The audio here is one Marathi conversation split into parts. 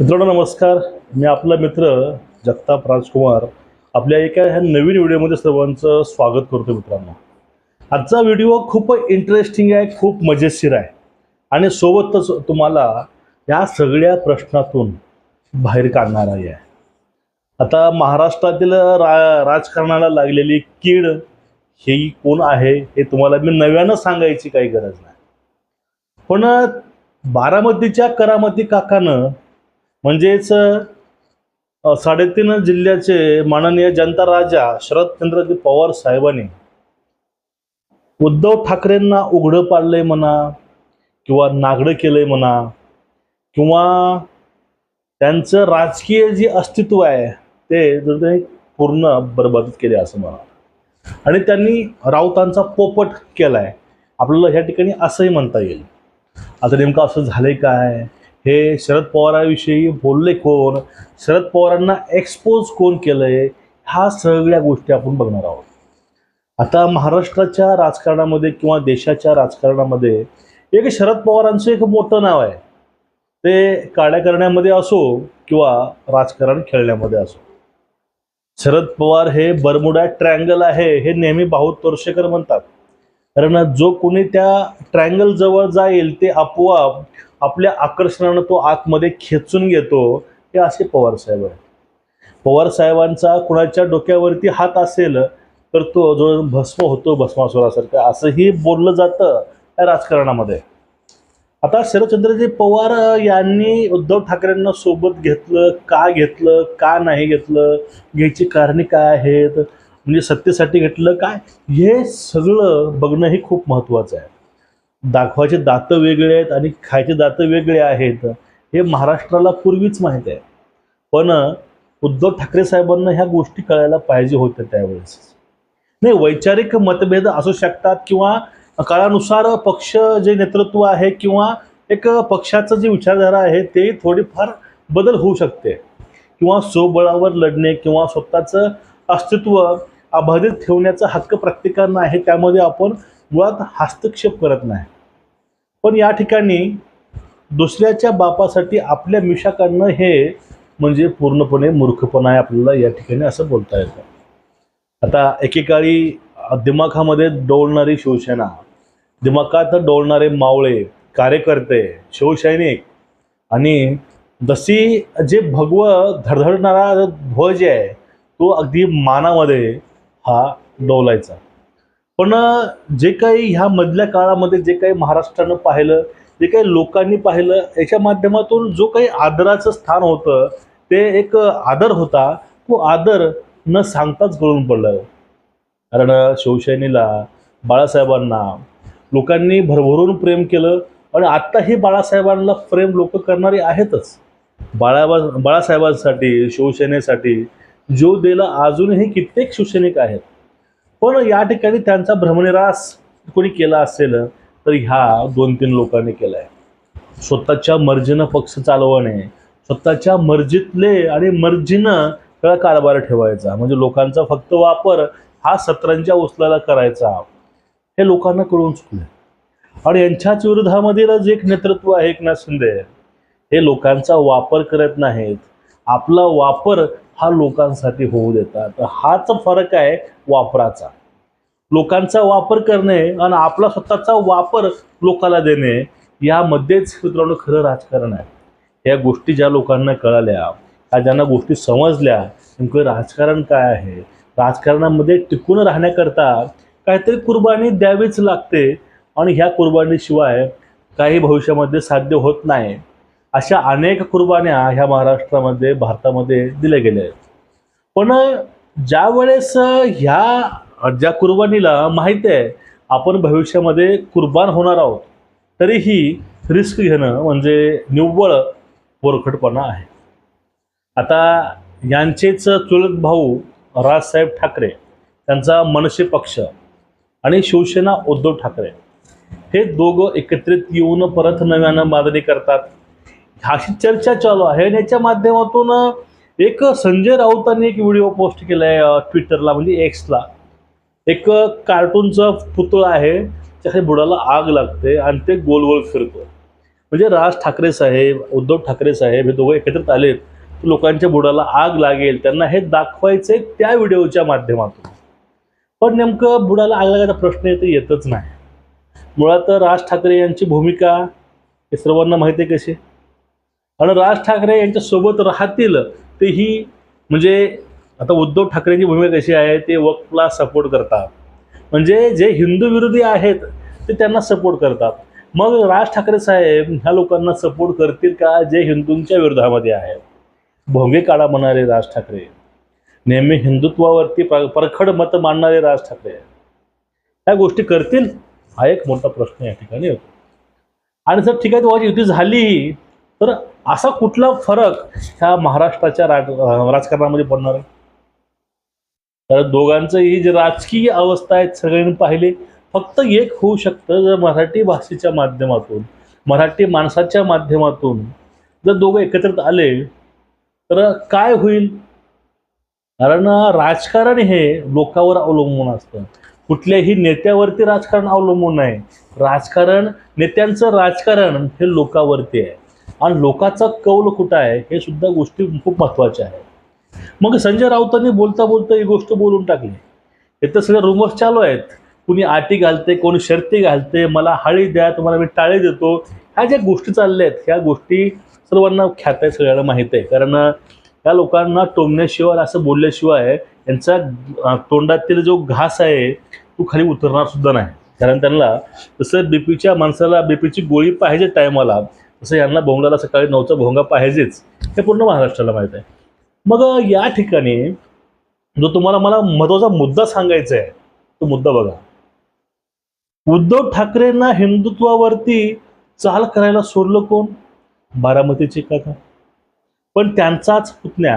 मित्रांनो नमस्कार. मी आपला मित्र जगताप राजकुमार. आपल्या एका ह्या नवीन व्हिडिओमध्ये सर्वांचं स्वागत करतो मित्रांनो. आजचा व्हिडिओ खूप इंटरेस्टिंग आहे खूप मजेशीर आहे. आणि सोबतच तुम्हाला या सगळ्या प्रश्नातून बाहेर काढणारा आहे. आता महाराष्ट्रातील रा राजकारणाला लागलेली कीड ही कोण आहे हे तुम्हाला मी नव्यानं सांगायची काही गरज नाही. पण बारामतीच्या करामती काकानं म्हणजेच साडेतीन जिल्ह्याचे माननीय जनता राजा शरदचंद्रजी पवार साहेबांनी उद्धव ठाकरेंना उघडं पाडलंय म्हणा किंवा नागडं केलंय म्हणा किंवा त्यांचं राजकीय जे अस्तित्व आहे ते जर त्यांनी पूर्ण बरबादित केले असं म्हणा आणि त्यांनी राऊतांचा पोपट केलाय. आपल्याला ह्या ठिकाणी असंही म्हणता येईल. आता नेमकं असं झालंय काय? हे शरद पवारांविषयी बोलले कोण? शरद पवारांना एक्सपोज कोण केलंय? ह्या सगळ्या गोष्टी आपण बघणार आहोत. आता महाराष्ट्राच्या राजकारणामध्ये किंवा देशाच्या राजकारणामध्ये एक शरद पवारांचं एक मोठं नाव आहे. ते काड्या करण्यामध्ये असो किंवा राजकारण खेळण्यामध्ये असो. शरद पवार हे बरमुडा ट्रँगल आहे हे नेहमी भाऊ तोरशेकर म्हणतात. कारण जो कोणी त्या ट्रँगल जवळ जाईल ते आपोआप आपल्या आकर्षणानं तो आतमध्ये खेचून घेतो हे असे पवार साहेब आहे पवार साहेबांचा कुणाच्या डोक्यावरती हात असेल तर तो जो भस्म होतो भस्मासुरासारखा असंही बोललं जातं या राजकारणामध्ये. आता शरदचंद्रजी पवार यांनी उद्धव ठाकरेंना सोबत घेतलं का घेतलं का नाही घेतलं घ्यायची कारणे काय आहेत? म्हणजे सत्तेसाठी घेतलं काय? हे सगळं बघणं हे खूप महत्त्वाचं आहे. दाखवायचे दातं वेगळे आहेत आणि खायचे दातं वेगळे आहेत हे महाराष्ट्राला पूर्वीच माहीत आहे. पण उद्धव ठाकरे साहेबांना ह्या गोष्टी कळायला पाहिजे होत्या त्यावेळेस. नाही वैचारिक मतभेद असू शकतात किंवा काळानुसार पक्ष जे नेतृत्व आहे किंवा एक पक्षाचं जे विचारधारा आहे ते थोडीफार बदल होऊ शकते. किंवा स्वबळावर लढणे किंवा स्वतःचं अस्तित्व अबाधित ठेवण्याचा हक्क प्रत्येकांना आहे त्यामध्ये आपण मुळात हस्तक्षेप करत नाही. पण या ठिकाणी दुसऱ्याच्या बापासाठी आपल्या मिशा काढणं हे म्हणजे पूर्णपणे मूर्खपणा आहे आपल्याला या ठिकाणी असं बोलता येतं. आता एकेकाळी दिमाखामध्ये डोळणारी शिवसेना दिमाखात डोलणारे मावळे कार्यकर्ते शिवसैनिक आणि जशी जे भगव धडधडणारा ध्वज आहे तो अगदी मानामध्ये हा डोलायचा. पण जे काही ह्या मधल्या काळामध्ये जे काही महाराष्ट्रानं पाहिलं जे काही लोकांनी पाहिलं याच्या माध्यमातून जो काही आदराचं स्थान होतं ते एक आदर होता. तो आदर न सांगताच गळून पडलं. कारण शिवसेनेला बाळासाहेबांना लोकांनी भरभरून प्रेम केलं आणि आत्ताही बाळासाहेबांना प्रेम लोक करणारे आहेतच. बाळाबा बाळासाहेबांसाठी शिवसेनेसाठी जीव दिला अजूनही कित्येक शिवसैनिक आहेत. पण या ठिकाणी त्यांचा भ्रमनिरास कोणी केला असेल तर ह्या दोन तीन लोकांनी केला आहे स्वतःच्या मर्जीनं पक्ष चालवणे स्वतःच्या मर्जीतले आणि मर्जीनं सगळा कारभार ठेवायचा. म्हणजे लोकांचा फक्त वापर हा सत्रांच्या उचलायला करायचा. हे लोकांना कळून चुकलं आणि यांच्याच विरोधामधील जे एक नेतृत्व आहे एकनाथ शिंदे हे लोकांचा वापर करत नाहीत. आपला वापर हा लोकांसाठी होऊ देतात. हाच फरक आहे वापराचा. लोकांचा वापर करणे आणि आपला स्वतःचा वापर लोकाला देणे यामध्येच मित्रांनो खरं राजकारण आहे. या गोष्टी ज्या लोकांना कळाल्या ह्या ज्यांना गोष्टी समजल्या नेमकं राजकारण काय आहे? राजकारणामध्ये टिकून राहण्याकरता काहीतरी कुर्बानी द्यावीच लागते आणि ह्या कुर्बानीशिवाय काही भविष्यामध्ये साध्य होत नाही. अशा अनेक कुर्बान्या ह्या महाराष्ट्रामध्ये भारतामध्ये दिल्या गेल्या आहेत. पण ज्या वेळेस ह्या ज्या कुर्बानीला माहिती आहे आपण भविष्यामध्ये कुर्बान होणार आहोत तरीही रिस्क घेणं म्हणजे निव्वळ बोरखटपणा आहे. आता यांचेच चुलत भाऊ राजसाहेब ठाकरे त्यांचा मनसे पक्ष आणि शिवसेना उद्धव ठाकरे हे दोघं एकत्रित येऊन परत नव्यानं मागणी करतात. अशी चर्चा चालू आहे आणि याच्या माध्यमातून एक संजय राऊतांनी एक व्हिडिओ पोस्ट केला आहे ट्विटरला म्हणजे एक्सला. एक कार्टूनचा पुतळा आहे त्याच्या बुडाला आग लागते आणि ते गोल गोल फिरतो. म्हणजे राज ठाकरे साहेब उद्धव ठाकरे साहेब हे दोघं एकत्रित आलेत लोकांच्या बुडाला आग लागेल त्यांना हे दाखवायचे त्या व्हिडिओच्या माध्यमातून. पण नेमकं बुडाला आग लागायचा प्रश्न येतो येतच नाही. मुळात राज ठाकरे यांची भूमिका हे सर्वांना माहिती आहे कशी? आणि राज ठाकरे यांच्यासोबत राहतील तेही म्हणजे आता उद्धव ठाकरेंची भूमिका कशी आहे ते वक्फला सपोर्ट करतात. म्हणजे जे हिंदू विरोधी आहेत ते त्यांना सपोर्ट करतात. मग राज ठाकरे साहेब ह्या लोकांना सपोर्ट करतील का जे हिंदूंच्या विरोधामध्ये आहेत? भोंगे काढा म्हणाले राज ठाकरे. नेहमी हिंदुत्वावरती प्र परखड मत मांडणारे राज ठाकरे. ह्या गोष्टी करतील? हा एक मोठा प्रश्न या ठिकाणी होतो. आणि जर ठीक आहे युती झाली. तर असा कुठला फरक ह्या महाराष्ट्राच्या राज राजकारणामध्ये पडणार आहे? तर दोघांचं ही जी राजकीय अवस्था आहे सगळ्यांनी पाहिले फक्त एक होऊ शकतं जर मराठी भाषेच्या माध्यमातून मराठी माणसाच्या माध्यमातून जर दोघं एकत्रित आले तर काय होईल? कारण राजकारण हे लोकांवर अवलंबून असतं. कुठल्याही नेत्यावरती राजकारण अवलंबून नाही. राजकारण नेत्यांचं राजकारण हे लोकांवरती आहे. आणि लोकांचा कौल कुठं आहे हे सुद्धा गोष्टी खूप महत्त्वाच्या आहेत. मग संजय राऊतांनी बोलता बोलता ही गोष्ट बोलून टाकली. हे तर सगळे रुमर्स चालू आहेत. कुणी आटी घालते कोणी शर्ती घालते मला हाळी द्या तुम्हाला मी टाळी देतो. ह्या ज्या गोष्टी चालल्या आहेत ह्या गोष्टी सर्वांना ख्यात आहे सगळ्यांना माहीत आहे. कारण त्या लोकांना टोमण्याशिवाय असं बोलल्याशिवाय यांचा तोंडातील जो घास आहे तो खाली उतरणार सुद्धा नाही. कारण त्यांना जसं बीपीच्या माणसाला बीपीची गोळी पाहिजे टायमाला तसं यांना भोंगाला सकाळी नऊचा भोंगा पाहिजेच हे पूर्ण महाराष्ट्राला माहीत आहे. मग या ठिकाणी जो तुम्हाला मला महत्त्वाचा मुद्दा सांगायचा आहे तो मुद्दा बघा. उद्धव ठाकरेंना हिंदुत्वावरती चाल करायला सोडलं कोण? बारामतीचे काका. पण त्यांचाच पुतण्या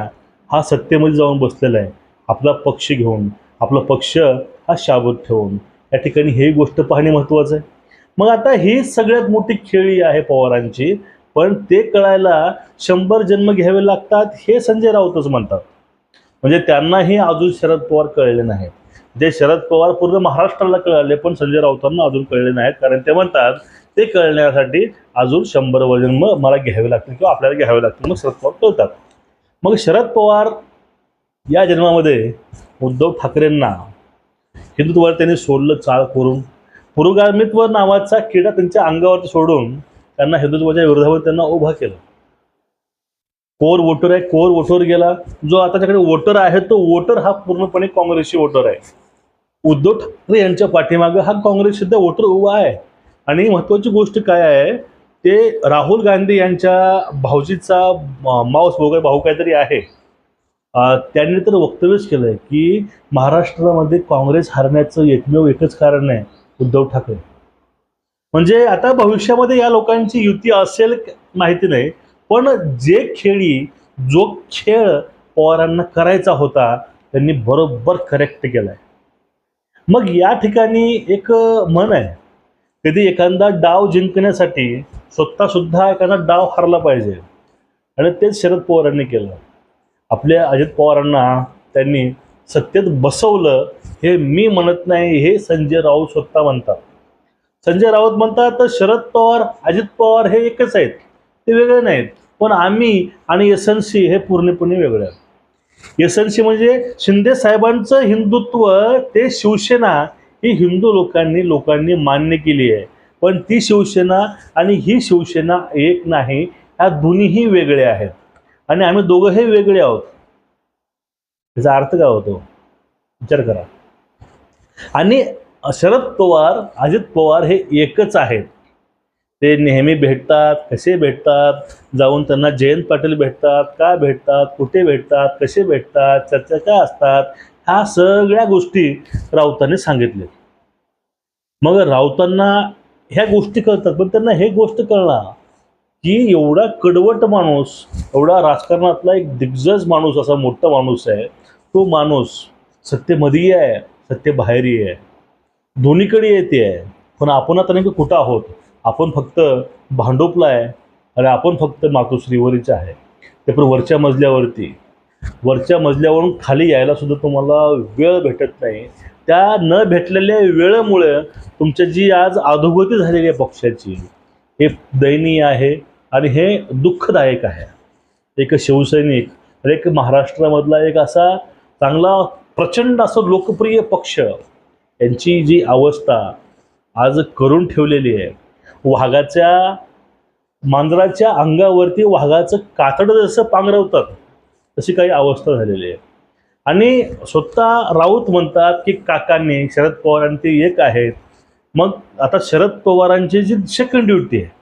हा सत्तेमध्ये जाऊन बसलेला आहे. आपला पक्ष घेऊन आपला पक्ष हा शाबूत ठेवून. या ठिकाणी ही गोष्ट पाहणे महत्वाचं आहे. मग आता ही सगळ्यात मोठी खेळी आहे पवारांची पण ते कळायला शंभर जन्म घ्यावे लागतात हे संजय राऊतच म्हणतात. म्हणजे त्यांनाही अजून शरद पवार कळले नाहीत. जे शरद पवार पूर्ण महाराष्ट्राला कळाले पण संजय राऊतांना अजून कळले नाहीत. कारण ते म्हणतात ते कळण्यासाठी अजून शंभर जन्म मला घ्यावे लागतील किंवा आपल्याला घ्यावे लागतील मग शरद पवार कळतात. मग शरद पवार या जन्मामध्ये उद्धव ठाकरेंना हिंदुत्वावर त्यांनी सोडलं चाळ करून पुरोगामित्व नावाचा किडा त्यांच्या अंगावरती सोडून त्यांना हिंदुत्वाच्या विरोधावर त्यांना उभा केला. कोर वोटर आहे कोर वोटर गेला. जो आता त्याकडे वोटर आहे तो वोटर हा पूर्णपणे काँग्रेसची वोटर आहे. उद्धव ठाकरे यांच्या पाठीमागं हा काँग्रेस सुद्धा वोटर उभा आहे. आणि महत्त्वाची गोष्ट काय आहे ते राहुल गांधी यांच्या भाऊजीचा माऊस वगैरे भाऊ काहीतरी आहे. त्यांनी तर वक्तव्यच केलं आहे की महाराष्ट्रामध्ये काँग्रेस हरण्याचं एकमेव एकच कारण आहे. उद्धव ठाकरे. म्हणजे आता भविष्यामध्ये या लोकांची युती असेल माहिती नाही पण जे खेळी जो खेळ पवारांना करायचा होता त्यांनी बरोबर करेक्ट केलाय. मग या ठिकाणी एक मन आहे. कधी एखादा डाव जिंकण्यासाठी स्वतः सुद्धा एखादा डाव हरला पाहिजे. आणि तेच शरद पवारांनी केलं. आपल्या अजित पवारांना त्यांनी सत्तेत बसवलं हे मी म्हणत नाही हे संजय राऊत स्वतः म्हणतात. संजय राऊत म्हणतात तर शरद पवार अजित पवार हे एकच आहेत. ते वेगळे नाहीत. पण आम्ही आणि एस एन सी हे पूर्णपणे वेगळे आहेत. एस एन सी म्हणजे शिंदे साहेबांचं हिंदुत्व ते शिवसेना ही हिंदू लोकांनी लोकांनी मान्य केली आहे. पण ती शिवसेना आणि ही शिवसेना एक नाही ह्या दोन्हीही वेगळे आहेत. आणि आम्ही दोघंही वेगळे आहोत. त्याचा अर्थ काय होतो? विचार करा. आणि शरद पवार अजित पवार हे एकच आहेत. ते नेहमी भेटतात. कसे भेटतात? जाऊन त्यांना जयंत पाटील भेटतात. का भेटतात? कुठे भेटतात? कसे भेटतात? चर्चा काय असतात? ह्या सगळ्या गोष्टी राऊतांनी सांगितले मग राऊतांना ह्या गोष्टी कळतात. पण त्यांना हे गोष्ट कळणार की एवढा कडवट माणूस एवढा राजकारणातला एक दिग्गज माणूस असा मोठा माणूस आहे तो माणूस सत्तेमध्येही आहे. सत्य बाहेरी आहे. दोन्हीकडे येते आहे. पण आपण आता नेमकं कुठं आहोत? आपण फक्त भांडोपला आहे आणि आपण फक्त मातोश्रीवरीच आहे. ते पण वरच्या मजल्यावरती. वरच्या मजल्यावरून खाली यायला सुद्धा तुम्हाला वेळ भेटत नाही. त्या न भेटलेल्या वेळेमुळे तुमच्या जी आज अधोगती झालेली आहे पक्षाची हे दयनीय आहे आणि हे दुःखदायक आहे. एक शिवसैनिक एक महाराष्ट्रामधला एक असा चांगला प्रचंड असं लोकप्रिय पक्ष यांची जी अवस्था आज करून ठेवलेली आहे. वाघाच्या मांजराच्या अंगावरती वाघाचं कातडं जसं पांघरवतात तशी काही अवस्था झालेली आहे. आणि स्वतः राऊत म्हणतात की काकांनी शरद पवारांनी ते एक आहेत. मग आता शरद पवारांची जी सेकंड युती आहे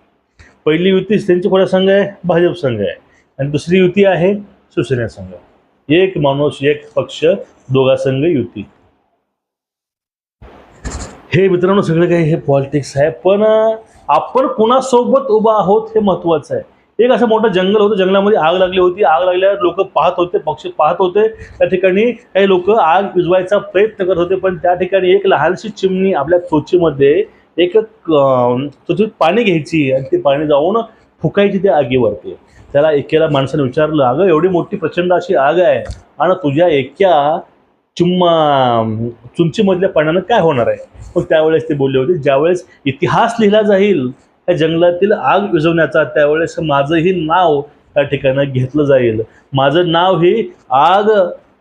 पहिली युती त्यांची कोणा संघ आहे? भाजप संघ आहे. आणि दुसरी युती आहे शिवसेना संघ. एक माणूस एक पक्ष दोघा संघ युती. हे मित्रांनो सगळं काही हे पॉलिटिक्स आहे पण आपण कुणासोबत उभा आहोत हे महत्वाचं आहे. एक असं मोठं जंगल होतं जंगलामध्ये आग लागली होती. आग लागल्यावर लोक पाहत होते पक्ष पाहत होते. त्या ठिकाणी काही लोक आग पिजवायचा प्रयत्न करत होते पण त्या ठिकाणी एक लहानशी चिमणी आपल्या चोचीमध्ये एक अं, पाणी घ्यायची आणि ते पाणी जाऊन फुकायची त्या आगीवरती त्याला एकेला माणसाने विचारलं अगं एवढी मोठी प्रचंड अशी आग आहे आणि तुझ्या एक्या चुम्मा चुंचीमधल्या पाण्यानं काय होणार आहे? मग त्यावेळेस ते बोलले होते ज्यावेळेस इतिहास लिहिला जाईल त्या जंगलातील आग विझवण्याचा त्यावेळेस माझंही नाव त्या ठिकाणी घेतलं जाईल. माझं नाव ही आग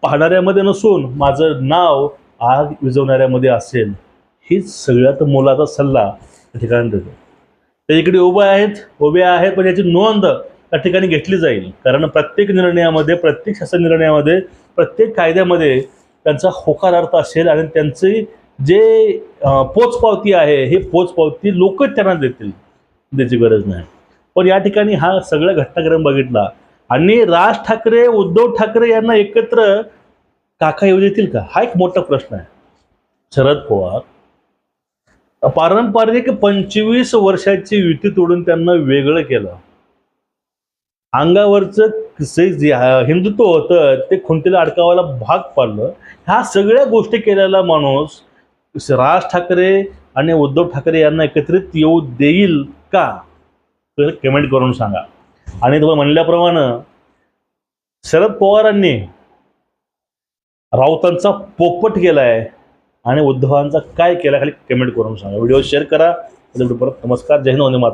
पाहणाऱ्यामध्ये नसून माझं नाव आग विझवणाऱ्यामध्ये असेल. हीच सगळ्यात मोलाचा सल्ला त्या ठिकाणी देतो. ते इकडे उभे आहेत उभे आहेत पण याची नोंद त्या ठिकाणी घेतली जाईल. कारण प्रत्येक निर्णयामध्ये प्रत्येक शासन निर्णयामध्ये प्रत्येक कायद्यामध्ये त्यांचा होकारार्थ असेल आणि त्यांची जे पोचपावती आहे हे पोचपावती लोकच त्यांना देतील त्याची गरज नाही. पण या ठिकाणी हा सगळा घटनाक्रम बघितला. आणि राज ठाकरे उद्धव ठाकरे यांना एकत्र काका येऊ देतील का? हा एक मोठा प्रश्न आहे. शरद पवार पारंपरिक पंचवीस वर्षाची युती तोडून त्यांना वेगळं केलं. अंगावरचं जे हिंदुत्व होतं ते खुंटीला अडकावायला भाग पाडलं. ह्या सगळ्या गोष्टी केलेला माणूस राज ठाकरे आणि उद्धव ठाकरे यांना एकत्रित येऊ देईल का? तर कमेंट करून सांगा. आणि तुम्हाला म्हणल्याप्रमाणे शरद पवारांनी राऊतांचा पोपट केलाय. आणि उद्धवांचा काय केला खाली कमेंट करून सांगा. व्हिडिओ शेअर करा. परत नमस्कार. जय हिंद वंदे माता